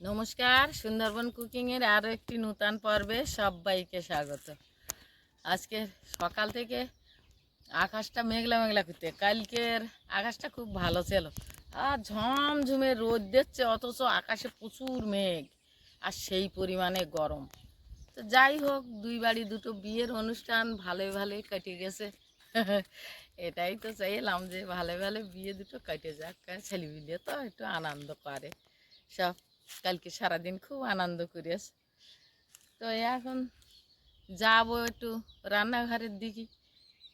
নমস্কার, সুন্দরবন কুকিংয়ের আরও একটি নূতন পর্বে সবাইকে স্বাগত। আজকে সকাল থেকে আকাশটা মেঘলা মেঘলা করতে, কালকের আকাশটা খুব ভালো ছিল। আর ঝমঝমে রোদ দিচ্ছে, অথচ আকাশে প্রচুর মেঘ আর সেই পরিমাণে গরম। তো যাই হোক, দুই বাড়ি দুটো বিয়ের অনুষ্ঠান ভালোই ভালোই কেটে গেছে। এটাই তো চাইলাম যে ভালো ভালো বিয়ে দুটো কেটে যাক ছেলে বিলে তো একটু আনন্দ করে। সব কালকে সারাদিন খুব আনন্দ করিস তো এখন যাব একটু রান্নাঘরের দিকে।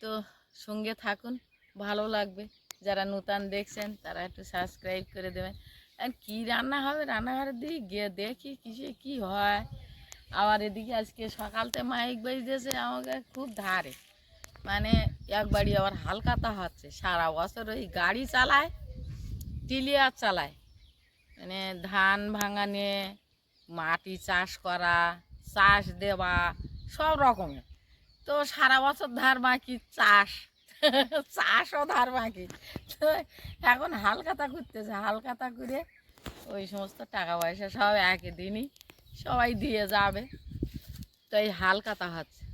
তো সঙ্গে থাকুন, ভালো লাগবে। যারা নূতন দেখছেন, তারা একটু সাবস্ক্রাইব করে দেবেন। আর কী রান্না হবে? রান্নাঘরের দিকে গিয়ে দেখি কিসে কি হয়। আবার এদিকে আজকে সকালতে মাইক বাজতেছে আমাকে খুব ধারে। মানে এক বাড়ি আবার হালকাতা হচ্ছে। সারা বছর ওই গাড়ি চালায়, টিলিয়ার চালায়। মানে ধান ভাঙানে, মাটি চাষ করা, চাষ দেওয়া, সব রকমের। তো সারা বছর ধার বাকি, চাষ। চাষও ধার বাকি। তো এখন হালকাতা করতেছে হালকাতা করে ওই সমস্ত টাকা পয়সা সব একই দিনই সবাই দিয়ে যাবে। তো এই হালকাতা হচ্ছে।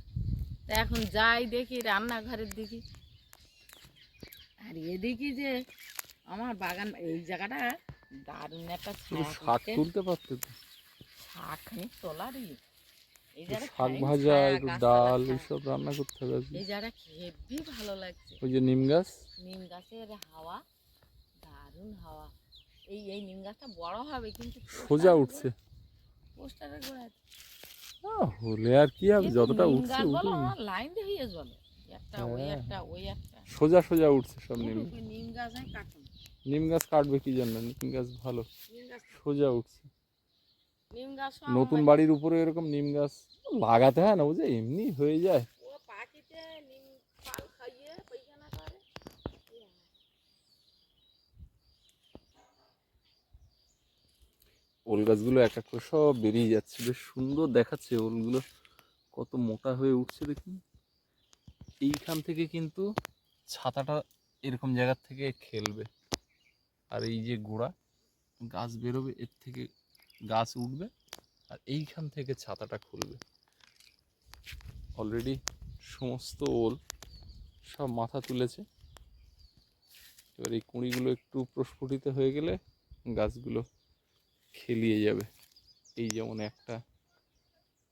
তো এখন যাই দেখি রান্নাঘরের দিকে। আর এদিকে যে আমার বাগান, এই জায়গাটা দারুণ একটা শাক। তুলতে পারতে তো? শাক খানি তোলারই। শাক ভাজা একটু ডাল। এইসব রান্না করতে হবে এই জায়গাটা হেব্বি ভালো লাগছে। ওই যে নিম গাছ? নিম গাছের হাওয়া দারুণ হাওয়া। এই এই নিম গাছটা বড় হবে কিন্তু সোজা উঠছে। পোস্টারের গোড়ায় হলে আর কি হবে? যতটা উঠছে লাইন দিয়ে জলে একটা ওই হ্যাঁ। একটা ওই একটা। সোজা সোজা উঠছে সব নিম। নিম গাছ আমি কাটুন নিম গাছ কাটবে কি জন্য? নিম গাছ ভালো। সোজা উঠছে। নতুন বাড়ির উপরে এরকম নিম গাছ লাগাতে হয় না বুঝে এমনি হয়ে যায়। ওল গাছগুলো এক এক করে সব বেরিয়ে যাচ্ছে। বেশ সুন্দর দেখাচ্ছে ওলগুলো। কত মোটা হয়ে উঠছে দেখুন। এইখান থেকে কিন্তু ছাতাটা এরকম জায়গার থেকে খেলবে। আর এই যে গোড়া, গাছ বেরোবে, এর থেকে গাছ উঠবে আর এইখান থেকে ছাতাটা খুলবে। অলরেডি সমস্ত ওল সব মাথা তুলেছে। এবার এই কুঁড়িগুলো একটু প্রস্ফুটিত হয়ে গেলে গাছগুলো খেলিয়ে যাবে। এই যেমন একটা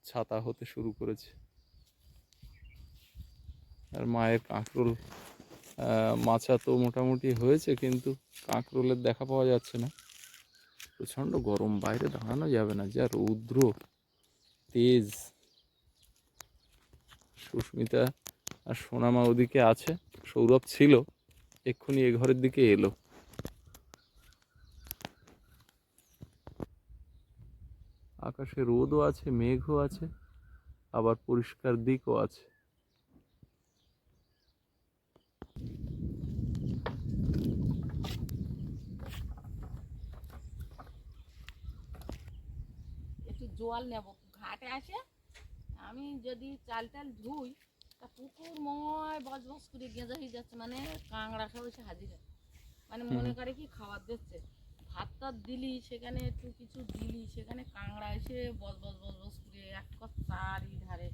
ছাতা হতে শুরু করেছে। আর মায়ের কাঁকরোল মাচা তো মোটামুটি হয়েছে, কিন্তু কাঁকরোলের দেখা পাওয়া যাচ্ছে না। প্রচণ্ড গরম, বাইরে দাঁড়ানো যাবে না, যা রৌদ্র, তেজ। সুস্মিতা আর সোনামা ওদিকে আছে, সৌরভ ছিল, এক্ষুনি এ ঘরের দিকে এলো। আকাশে রোদও আছে, মেঘও আছে, আবার পরিষ্কার দিকও আছে একটু জল নেব। ঘাটে আসে আমি যদি চাল টাল ধুই তা পুকুর ময় বস বস করে গেঁজা হয়ে যাচ্ছে মানে কাঁকড়া সব এসে হাজির। মানে মনে করে কি খাবার দিচ্ছে? ভাত টাত দিলি সেখানে একটু কিছু দিলি সেখানে কাঁকড়া এসে বস বস বস বস করে এক চারি ধারে।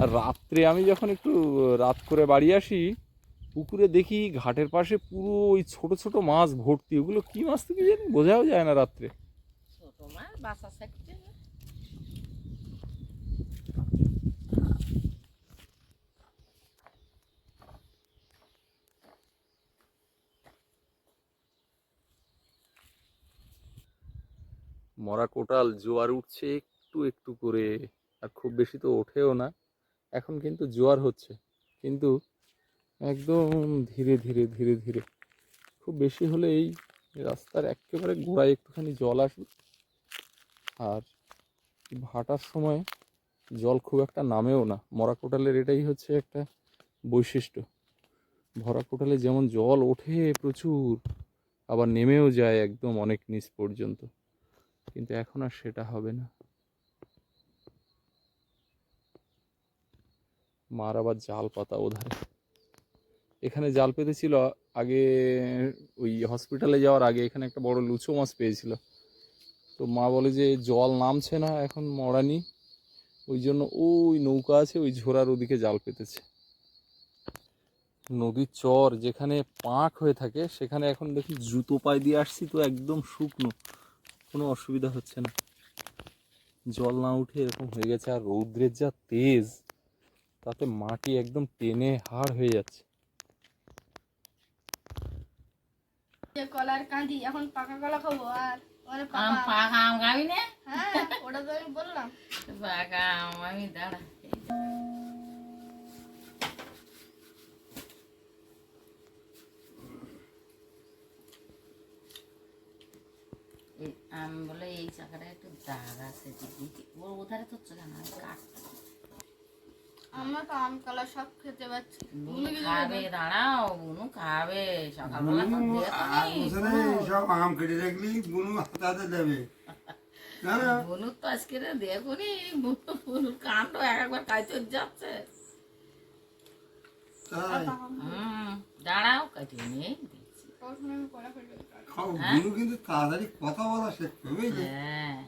আর রাত্রে আমি যখন একটু রাত করে বাড়ি আসি পুকুরে দেখি ঘাটের পাশে পুরো ওই ছোট ছোট মাছ ভর্তি। ওগুলো কি মাছ থেকে জানি? বোঝাও যায় না রাত্রে। মরা কোটাল জোয়ার উঠছে একটু একটু করে, আর খুব বেশি তো ওঠেও না। এখন কিন্তু জোয়ার হচ্ছে, কিন্তু একদম ধীরে ধীরে ধীরে ধীরে। খুব বেশি হলে এই রাস্তার একেবারে গোড়ায় একটুখানি জল আসবে আর ভাটার সময় জল খুব একটা নামেও না। মরা কোটালের এটাই হচ্ছে একটা বৈশিষ্ট্য। ভরা কোটালে যেমন জল ওঠে প্রচুর, আবার নেমেও যায় একদম অনেক নিচ পর্যন্ত। কিন্তু এখন আর সেটা হবে না। মার আবার জাল পাতা ওধারে। এখানে জাল পেতেছিল আগে ওই হসপিটালে যাওয়ার আগে, এখানে একটা বড় লুচো মাছ পেয়েছিল। তো মা বলে যে জল নামছে না এখন মরানি। ওই জন্য ওই নৌকা আছে, ওই ঝোড়ার ওদিকে জাল পেতেছে। নদীর চর যেখানে পাঁক হয়ে থাকে, সেখানে এখন দেখি জুতো পায়ে দিয়ে আসছি তো একদম শুকনো। কোনো অসুবিধা হচ্ছে না। জল না উঠে এরকম হয়ে গেছে, আর রৌদ্রের যা তেজ, তাতে মাটি একদম টেনে হাড় হয়ে যাচ্ছে। কলার কাঁদি, এখন পাকা কলা খাব আর আম পাকা পাকা আম খাবি না? হ্যাঁ ওটা তো আমি বললাম। পাকা আম আমি দাঁড়া। এই আম বলে এই চাকাটা একটু দাগ আছে দিদি। ওর ওধারে তো চলে না কাটতে আমরা তো আম কলা সব খেতে পাচ্ছি। খাবে দাঁড়াও বুনু খাবে। সকালবেলা সব আম কেটে রাখলি বুনু হাতাতে দেবে। না না। তো আজকে দেখুনি বুনু বুনুর কাণ্ড এক একবার কাইতে যাচ্ছে। দাঁড়াও কাটিয়ে নিয়ে দিচ্ছি। প্রথমে আমি কলা খেতে খাও বুনু কিন্তু তাড়াতাড়ি কথা বলা বুঝলি হ্যাঁ।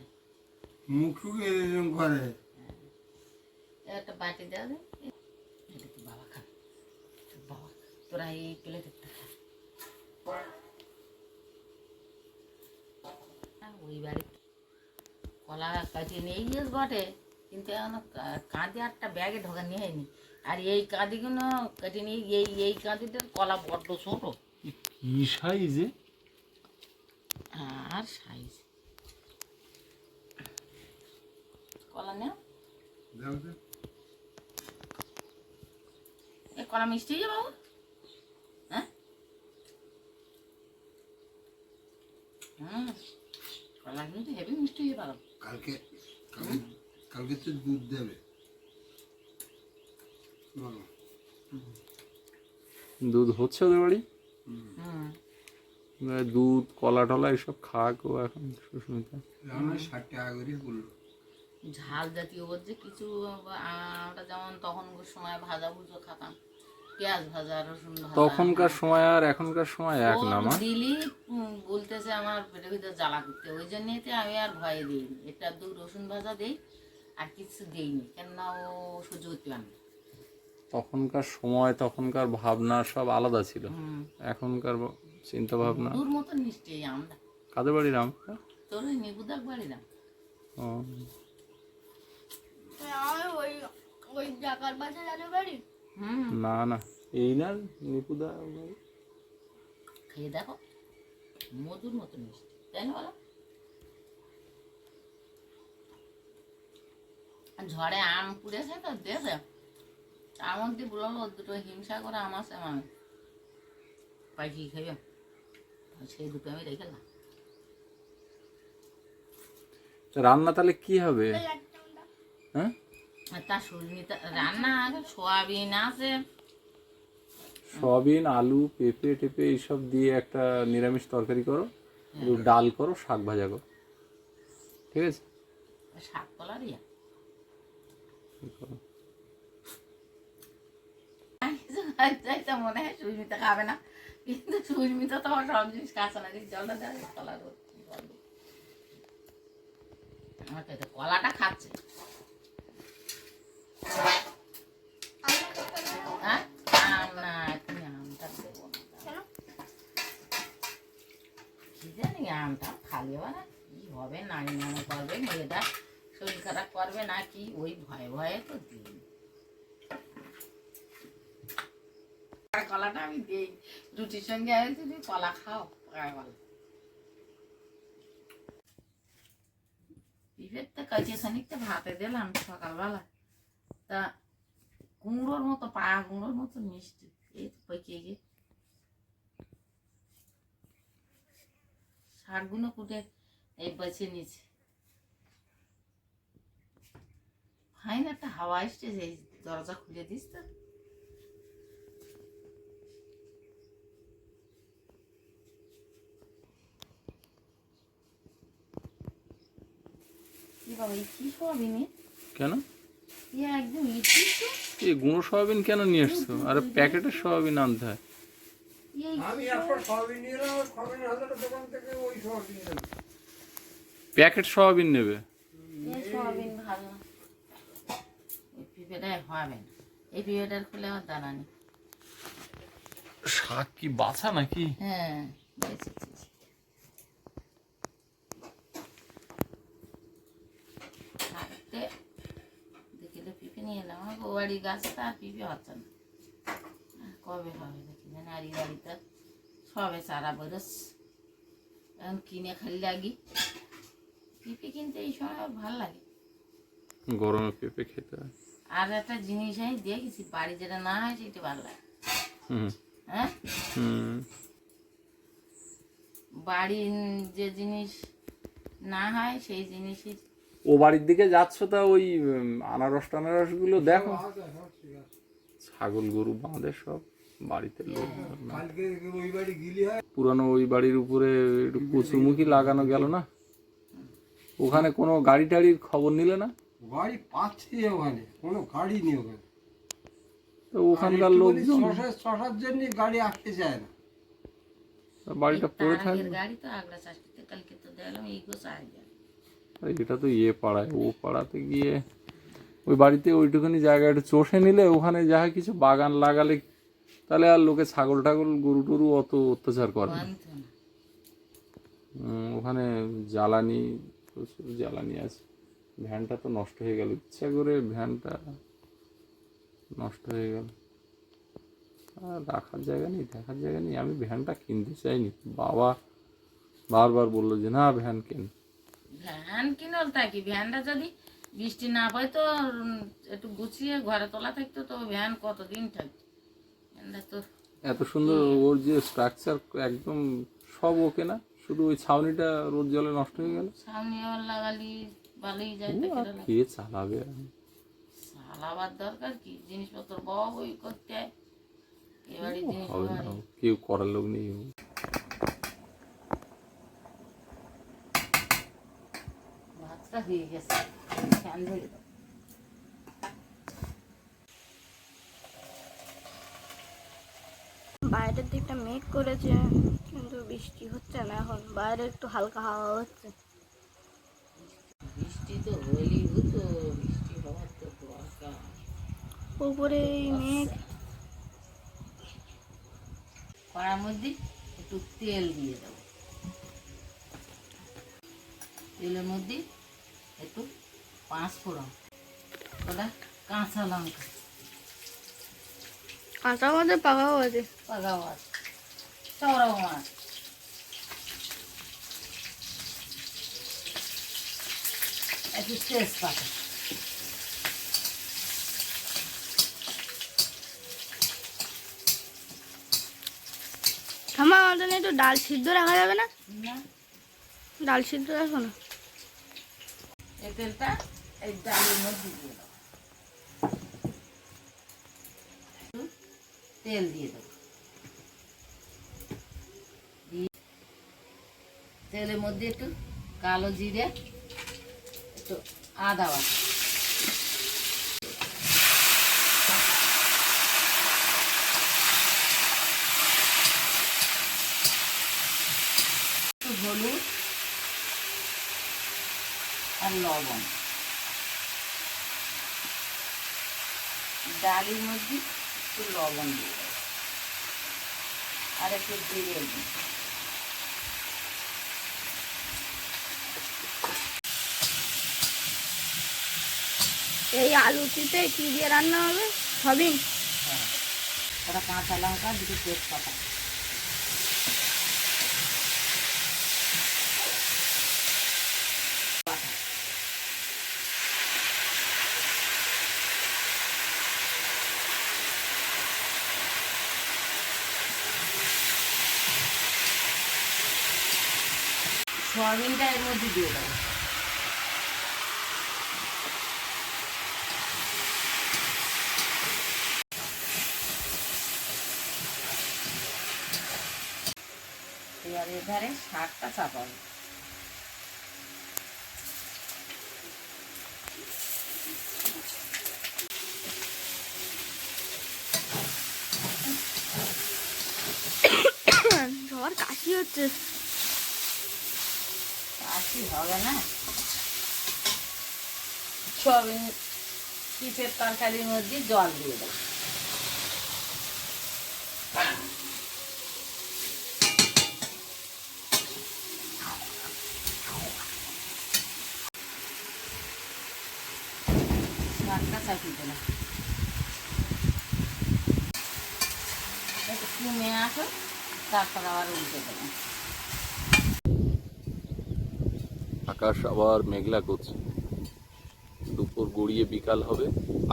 মুখ এরকম করে। একটা বাটি দেওয়া দে এটা কি বাবা খাবে তোর বাবা তোরা এই প্লেটে ওই বাড়ি কলা কাটিয়ে নিয়ে গিয়েছ বটে কিন্তু এখন কাঁদি একটা ব্যাগে ঢোকা নিয়ে হয়নি আর এই কাঁদিগুলো কাটিয়ে নিয়ে এই এই কাঁদিটার কলা বড্ড ছোটো। কি সাইজে আর সাইজ। কলা নেও। মিষ্টি যে বাবু? হ্যাঁ? হুম কলা কিন্তু হেভি মিষ্টি হয়ে পারো কালকে কালকে কালকে তো দুধ দেবে। দুধ হচ্ছে ওদের বাড়ি? দুধ কলা টলা এসব খাক ও এখন সুস্মিতা। ষাট টাকা করে করল। ঝাল জাতীয় বলছে কিছু আমরা যেমন তখন সময় ভাজা ভুজো খাতাম। পেঁয়াজ ভাজা রসুন ভাজা। তখনকার সময় আর এখনকার সময় এক না মা? দিলি বলতেছে আমার পেটের ভিতরে জ্বালা করতে। ওই জন্যেতে আমি আর ভয়ে দিইনি এটা দু রসুন ভাজা দেই আর কিছু দেইনি কেননা ও সহ্য করতে পারে না। তখনকার সময় তখনকার ভাবনা সব আলাদা ছিল। এখনকার চিন্তা ভাবনা দূর মতন মিষ্টি এই আমরা। কাদের বাড়ির আম তোর ওই নিবুদাক বাড়ি না ও, আমি ওই ওই জাকার পাশে জানে বাড়ি? না না। এই না নিপুদা খেয়ে দেখো মধুর মতন মিষ্টি তাই না বলো? আর ঝড়ে আম পুড়েছে তো দেশে তার মধ্যে বলল দুটো হিংসা করে আম আছে আমি পাইকি খাইবে সেই দুটো আমি রেখে দিলাম। রান্না তাহলে কি হবে? হ্যাঁ? আর সুস্মিতা রান্না সোয়াবিন আছে। সয়াবিন আলু পেঁপে টেপে এইসব দিয়ে একটা নিরামিষ তরকারি করো ডাল করো শাক ভাজা করো। ঠিক আছে? শাক মনে হয় সুস্মিতা খাবে না। কিন্তু সুস্মিতা তো আমার সব জিনিস কাঁচা জলটা দেয় কলা আমার কলাটা খাচ্ছে আমরা খেতে গেলে হ্যাঁ আম না তুমি আমটা দেবো না কেন কি জানি আমটা খালি হবে না কি হবে নানি নাম করবে মেয়েটা শরীর খারাপ করবে না কি ওই ভয়ে ভয়ে তো দিই আর কলাটা আমি দিই রুটির সঙ্গে আমি তুমি কলা খাও পাকা কলা পিঁপের তো কাছে খানিকটা ভাতে দিলাম সকালবেলা তা কুমড়োর মতো পাকা কুমড়োর মতো মিষ্টি। এই তো পেকে গিয়ে। শাকগুলো কুটে এই বেছে নিয়েছি। ফাইন একটা হাওয়া আসছে এই দরজা খুলে দিস তো। বাবা কি এ? কেন? এই গুঁড়ো সয়াবিন কেন নিয়ে এসছো আর প্যাকেটের সয়াবিন আনতে হয়। প্যাকেট সয়াবিন নেবে। শাক কি বাছা নাকি? হ্যাঁ বেঁচেছি থাকতে দেখি তো পিঁপে নিয়ে এলাম আমার বউ বাড়ি গাছে তো আর হচ্ছে না। কবে হবে দেখি না নারী বাড়িতে সবে চারা বেরোস। এখন কিনে খালি লাগি। পিঁপে কিনতে এই সময় ভালো লাগে। গরমে পেঁপে খেতে হয়। আর একটা জিনিস আমি দেখেছি বাড়ি যেটা না হয় সেটা ভালো লাগে। হ্যাঁ? বাড়ির যে জিনিস না হয় সেই জিনিসই ও বাড়ির দিকে যাচ্ছ তা ওই আনারস টানারসগুলো দেখো। ছাগল গরু বাঁধে সব বাড়িতে লোক হয়। পুরানো ওই বাড়ির উপরে একটু কচুরমুখী লাগানো গেল না? ওখানে কোনো গাড়ি টাড়ির খবর নিলে না? গাড়ি পাচ্ছে ওখানে কোনো গাড়ি নেই ওখানে। তো ওখানকার লোকজন শশার জন্য গাড়ি আসতে চায় না। বাড়িটা পড়ে আগের গাড়ি তো আগলা চাষটিতে কালকে তো দেখলাম এই গোছ। এটা তো ইয়ে পাড়ায় ও পাড়াতে গিয়ে ওই বাড়িতে ওইটুখানি জায়গা একটু চষে নিলে ওখানে যা হয় কিছু বাগান লাগালে তাহলে আর লোকে ছাগল টাগল গরু টরু অত অত্যাচার করে না। ওখানে জ্বালানি প্রচুর জ্বালানি আছে। ভ্যানটা তো নষ্ট হয়ে গেল ইচ্ছা করে ভ্যানটা নষ্ট হয়ে গেল। আর রাখার জায়গা নেই দেখার জায়গা নেই। আমি ভ্যানটা কিনতে চাইনি। বাবা বারবার বলল যে না ভ্যান কিন? ভ্যান কিনল তা কি? ভ্যানটা যদি বৃষ্টি না পায় তো একটু গুছিয়ে ঘরে তোলা থাকতো তো ভ্যান কতদিন থাকতো? ভ্যানটা তো এত সুন্দর ওর যে স্ট্রাকচার একদম সব ওকে না? শুধু ওই ছাউনিটা রোদ জলে নষ্ট হয়ে গেল? ছাউনি আবার লাগালি ভালোই যায় কে চালাবে? চালাবার দরকার কি? জিনিসপত্র বহ বই করতে হয়। এবারে জিনিস কেউ করার লোক নেই। ভাতটা হয়ে গেছে ফ্যান ধরে দাও। বাইরের দিকটা মেঘ করেছে কিন্তু বৃষ্টি হচ্ছে না এখন। বাইরে একটু হালকা হাওয়া হচ্ছে। বৃষ্টি তো হলেই হতো বৃষ্টি হওয়ার তো দরকার। উপরে এই মেঘ। কড়ার মধ্যে একটু তেল দিয়ে দেবো তেলের মধ্যে একটু পাঁচ ফোড়ন। ওটা কাঁচা লঙ্কা। কাঁচা মাঝে পাকাও আছে। পাকা মাছ চওড়াও মাছ একটু তেজপাতা। থামা আমাদের একটু ডাল সিদ্ধ রাখা যাবে না। ডাল সিদ্ধ রাখো না। এই তেলটা এই ডালের মধ্যে দিয়ে দেবো তেল দিয়ে দেবো তেলের মধ্যে একটু কালো জিরে, একটু আদা বাটা একটু হলুদ আর লবণ। ডালের মধ্যে একটু লবণ দিয়ে দেবো। আর একটু জিরে দিই এই আলুটিতে কি দিয়ে রান্না হবে? সবই? হ্যাঁ। ওটা কাঁচা লঙ্কা দুটো তেজপাতা। সয়াবিনটা এর মধ্যে দিয়ে দেবো এবার এধারে শাকটা চাপাবো কাশি হচ্ছে। হবে না? সয়াবিন পিঠের তরকারির মধ্যে জল দিয়ে কমে আসো তারপর আবার উল্টে দেবো। আকাশ আবার মেঘলা করছে। দুপুর গড়িয়ে বিকাল হবে,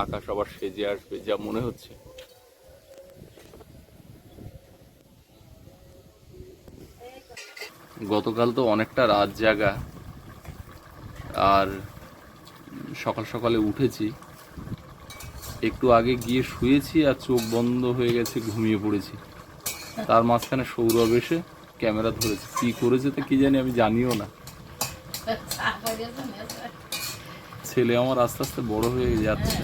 আকাশ আবার সেজে আসবে, যা মনে হচ্ছে। গতকাল তো অনেকটা রাত জাগা, আর সকাল সকালে উঠেছি। একটু আগে গিয়ে শুয়েছি আর চোখ বন্ধ হয়ে গেছে, ঘুমিয়ে পড়েছি। তার মাঝখানে সৌরভ এসে ক্যামেরা ধরেছে। কি করেছে তো কি জানি, আমি জানিও না। ছেলে আমার আস্তে আস্তে বড় হয়ে যাচ্ছে।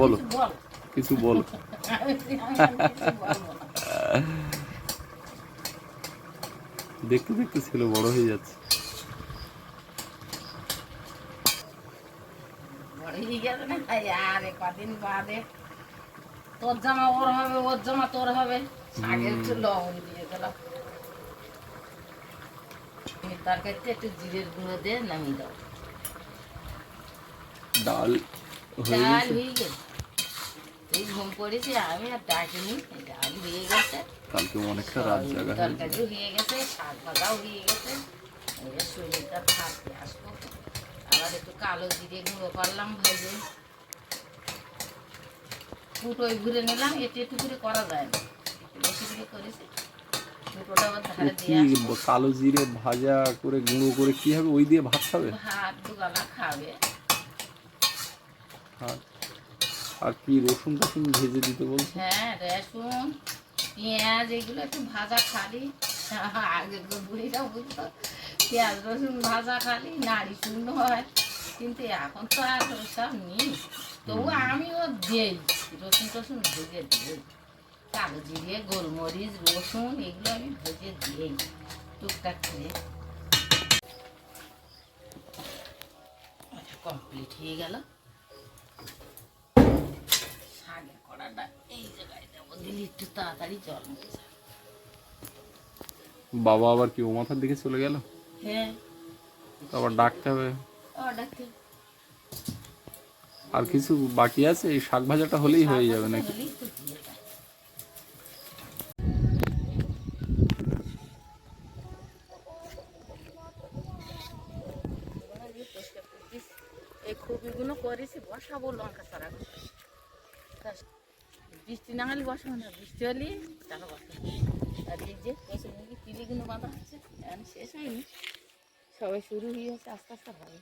বলো। কিছু বলো। দেখতে দেখতে ছেলে বড় হয়ে যাচ্ছে। তোর জামা ওর হবে ওর জামা তোর হবে। একটু লবণ দিয়ে দিলাম। তরকারিতে একটু জিরের গুঁড়ো দিয়ে নামিয়ে দাও। ডাল ডাল হয়ে গেছে। তুই ঘুম পড়েছি আমি আর ডাকিনি ডাল হয়ে গেছে। কালকে অনেকটা রাত জাগা হয়েছে। তরকারিও হয়ে গেছে শাক ভাজাও হয়ে গেছে। এবার শরীরটা থাকতে আসব আবার একটু কালো জিরে গুঁড়ো করলাম ভেজে। ফুটোই ঘুরে নিলাম একটু একটু করে করা যায় না। বেশি করে করেছি। কি কালো জিরে ভাজা করে গুঁড়ো করে কি হবে? ওই দিয়ে ভাত খাবে? ভাত দুগালা খাবে। আর কি রসুন টসুন ভেজে দিতে বলছে? হ্যাঁ রসুন পেঁয়াজ এগুলো একটু ভাজা খালি। আগে তো বুড়িরা বুঝতো পেঁয়াজ রসুন ভাজা খালি নাড়ি শূন্য হয়। কিন্তু এখন তো আর সব নেই। তবু আমিও দিই রসুন টসুন ভেজে দিই। কালো জিরে গোলমরিচ রসুন এগুলো আমি ভেজে দিই টুকটাক করে। কমপ্লিট হয়ে গেল। শাকের কড়াটা এই জায়গায় দেবো দিলে একটু তাড়াতাড়ি জল মরে বাবা আবার কি ও মাথার দিকে চলে গেল? হ্যাঁ। আবার ডাকতে হবে। আর কিছু বাকি আছে? এই শাক ভাজাটা হলেই হয়ে যাবে নাকি হলেই তো দিয়ে দেয়। এই খুবিগুলো করেছি বসাবো লঙ্কা সারা বৃষ্টি না হলে বসাবো না বৃষ্টি হলে আর এই যে কষে মুরগি তিলিগুলো বাঁধা হচ্ছে এখন শেষ হয়নি। সবাই শুরু হয়ে গেছে আস্তে আস্তে হবে।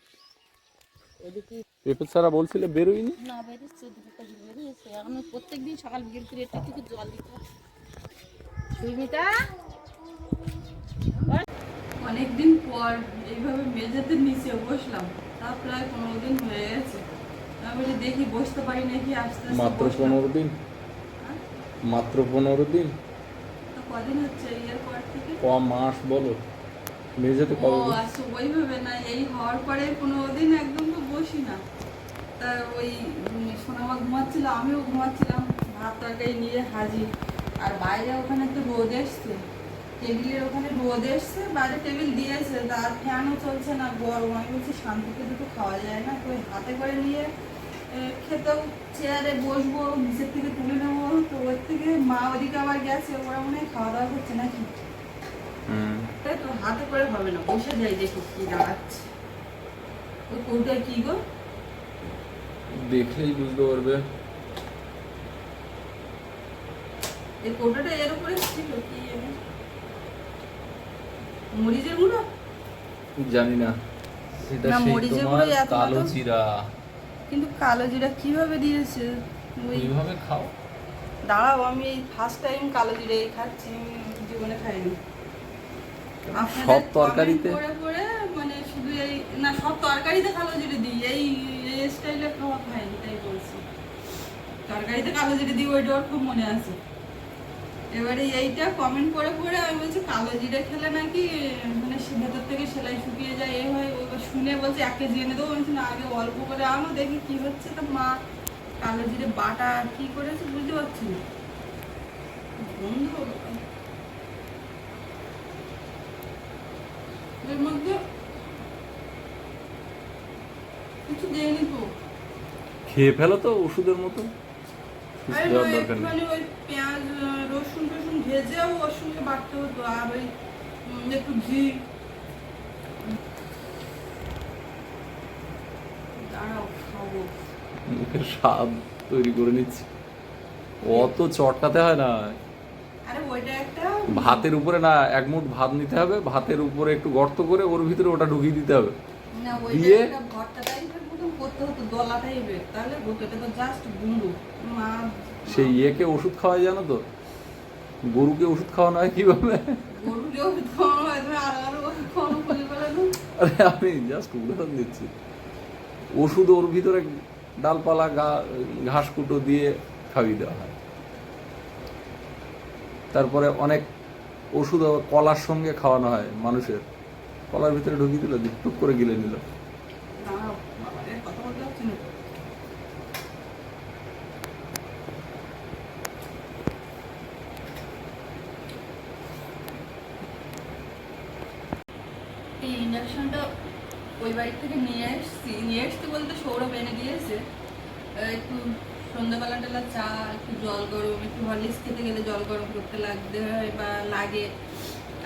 ওদিকে পেঁপে ছাড়া বলছিলে বেরোয়নি? না দুটো বেরিয়েছে। এখন প্রত্যেক দিন সকাল বিকেল করে একটু একটু জল দিতে হয় সুমিতা অনেকদিন পর এইভাবে মেঝেতে নিচে বসলাম তা প্রায় পনেরো দিন হয়ে গেছে। আমি দেখি বসতে পারি নাকি আস্তে আস্তে মাত্র। পনেরো দিন? হ্যাঁ? মাত্র পনেরো দিন? ক মাস বলো? মেঝেতে কবে ওইভাবে না এই হওয়ার পরে পনেরো দিন একদম তো বসি না। তা ওই সোনামা ঘুমাচ্ছিল আমিও ঘুমাচ্ছিলাম ভাত তরকারি নিয়ে হাজির। আর বাইরে ওখানে তো রোদ এসছে। টেবিলের ওখানে রোদ এসছে বাইরে টেবিল দিয়েছে তার ফ্যানও চলছে না গরম। আমি বলছি শান্তিতে দুটো খাওয়া যায় না তো ওই হাতে করে নিয়ে খেতেও চেয়ারে বসবো নিচের থেকে তুলে নেব। তো ওর থেকে মা ওদিকে আবার গেছে ওরা মনে হয় খাওয়া দাওয়া করছে নাকি? তাই তো হাতে করে হবে না বসে যাই দেখি কি দাঁড়াচ্ছে। ওই কোনটা কি গো? দেখলেই বুঝতে পারবে। এই কৌটাটা এর উপরে ছিল কি জানি? মরিচের গুঁড়ো? জানি না। এটা সেই তোমার কালো জিরা। কিন্তু কালো জিরা কীভাবে দিয়েছে? ওই এইভাবে খাও। দাঁড়াও আমি এই ফার্স্ট টাইম কালো জিরা এই খাচ্ছি জীবনে খাইনি। সব তরকারিতে? করে করে মানে শুধু এই না সব তরকারিতে কালো জিরে দিই এই এই স্টাইলে খাওয়া খাইনি তাই বলছি। তরকারিতে কালো জিরে দিই ওইটা খুব মনে আছে। এবারে এইটা কমেন্ট করে করে আমি বলছি, কালো জিরে খেলে নাকি মানে ভেতর থেকে সেলাই শুকিয়ে যায়, এ হয় ওই শুনে বলছে, এক কেজি এনে দেবো। বলছি আগে অল্প করে আনো, দেখি কি হচ্ছে। তো মা কালো জিরে বাটা কি করেছে বুঝতে পারছি না। গন্ধ এর মধ্যে কিছু দেয়নি তো। খেয়ে ফেলো তো ওষুধের মতো। কিছু দেওয়ার দরকার নেই। ওই পেঁয়াজ রসুন টসুন ভেজেও ওর সঙ্গে বাটতে হতো আর ওই একটু ঘি। মুখের স্বাদ তৈরি করে নিচ্ছি। অত চটকাতে হয় না। ভাতের উপরে না এক মুঠ ভাত নিতে হবে ভাতের উপরে একটু গর্ত করে ওর ভিতরে ওটা ঢুকিয়ে দিতে হবে। দিয়ে- করতে হতো দলা তাহলে তো জাস্ট গুঁড়ো। সেই ইয়েকে ওষুধ খাওয়াই জানো তো? গরুকে ওষুধ খাওয়ানো হয় কীভাবে? আর আমি জাস্ট উদাহরণ দিচ্ছি। ওষুধ ওর ভিতরে ডালপালা ঘাস কুটো দিয়ে খাইয়ে দেওয়া হয়। তারপরে অনেক ওষুধ কলার সঙ্গে খাওয়ানো হয় মানুষের। কলার ভিতরে ঢুকিয়ে দিল টুক করে গিলে নিল দাঁড়াও বাবা রে, কথা বলতে পারছি না এই ইন্ডাকশনটা ওই বাড়ি থেকে নিয়ে এসছি নিয়ে এসছি বলতে সৌরভ এনে দিয়েছে। একটু সন্ধ্যাবেলা টেলা চা, একটু জল গরম, একটু হরলিক্স খেতে গেলে জল গরম করতে লাগতে হয় বা লাগে।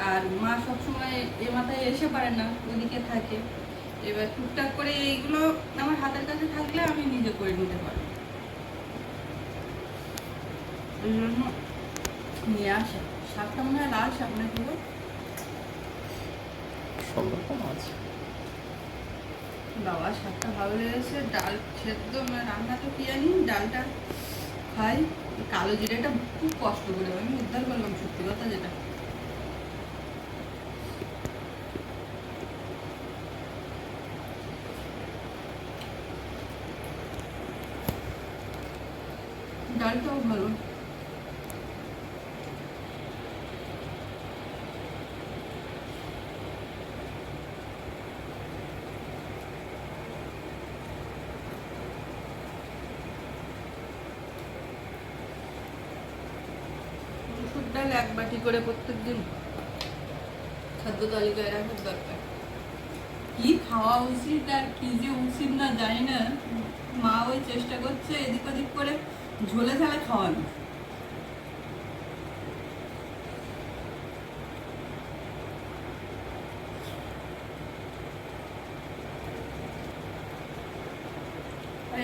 আর মা সবসময় এ মাথায় এসে পারে না, ওদিকে থাকে। এবার টুকটাক করে এইগুলো আমার হাতের কাছে থাকলে আমি নিজে করে নিতে পারি এই জন্য নিয়ে আসা। শাকটা মনে হয় লাল শাক নাকি সব রকম আছে। বাবা স্বাদটা ভালো লেগেছে, ডাল সেদ্ধ মানে রান্না তো কি জানি, ডালটা খাই, কালো জিরেটা খুব কষ্ট করে, আমি উদ্ধার করলাম সত্যি কথা যেটা। ডাল এক বাটি করে প্রত্যেকদিন খাদ্য তালিকায় রাখার দরকার। কি খাওয়া উচিত আর কি যে উচিত না জানি না। মা ওই চেষ্টা করছে এদিক ওদিক করে ঝোলে ঝালে খাওয়ানো।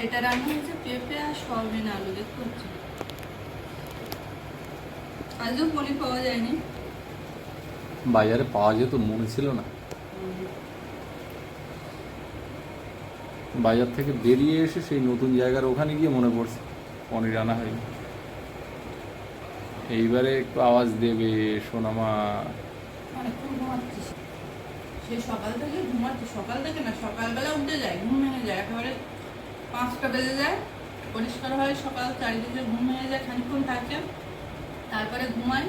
এটা রান্না হয়েছে পেঁপে আর সয়াবিন আলু, দেখতে হচ্ছে আজও পনির পাওয়া যায়নি। বাজারে পাওয়া যেত মনে ছিল না। বাজার থেকে বেরিয়ে এসে সেই নতুন জায়গার ওখানে গিয়ে মনে পড়ছে পনির আনা হয়নি। এইবারে একটু আওয়াজ দেবে সোনামা। ঘুমাচ্ছিস সে সকাল থেকে ঘুমাচ্ছে সকাল থেকে না সকালবেলা উঠে যায় ঘুম ভেঙে যায়। একেবারে পাঁচটা বেজে যায় পরিষ্কার হয় সকাল চারিদিকে ঘুম ভেঙে যায় খানিক্ষণ থাকে। তারপরে ঘুমাই।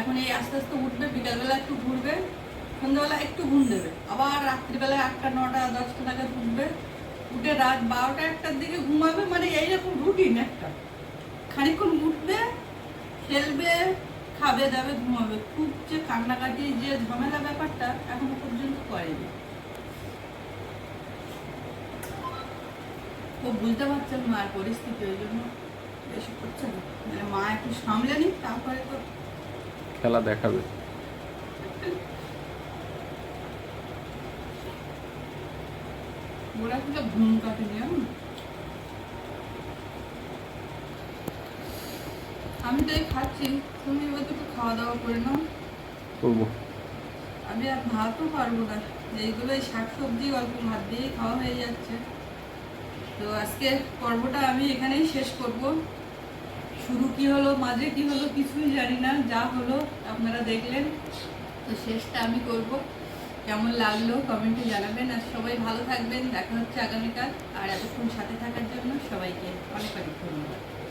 এখন এই আস্তে আস্তে উঠবে, বিকালবেলা একটু ঘুরবে, সন্ধ্যাবেলা একটু ঘুম দেবে। আবার রাত্রিবেলা আটটা, নটা, দশটা নাগাদ উঠবে উঠে রাত বারোটা একটার দিকে ঘুমাবে মানে এইরকম রুটিন একটা। খানিক্ষণ উঠবে, খেলবে, খাবে, দাবে, ঘুমাবে। খুব যে কান্নাকাটি, যে ঝামেলা ব্যাপারটা এখনও পর্যন্ত করেনি। ও বুঝতে পারছেন মার পরিস্থিতি ওই জন্য। বেশি করছে না। মানে মা একটু সামলে নি তারপরে তো খেলা দেখাবে। ওরা কিন্তু ঘুম কাটেনি আমি তো এই খাচ্ছি তুমি এবার তো খাওয়া দাওয়া করে নাও। করব। আমি আর ভাতও পারব না এইগুলো শাক সবজি অল্প ভাত দিয়েই খাওয়া হয়ে যাচ্ছে। তো আজকে পর্বটা আমি এখানেই শেষ করব। শুরু কি হলো, মাঝে কি হলো কিছুই জানি না, যা হলো আপনারা দেখলেন। তো শেষটা আমি করব। কেমন লাগল কমেন্টে জানাবেন। আর সবাই ভালো থাকবেন। দেখা হচ্ছে আগামীকাল। আর এতক্ষণ সাথে থাকার জন্য সবাইকে অনেক অনেক ধন্যবাদ।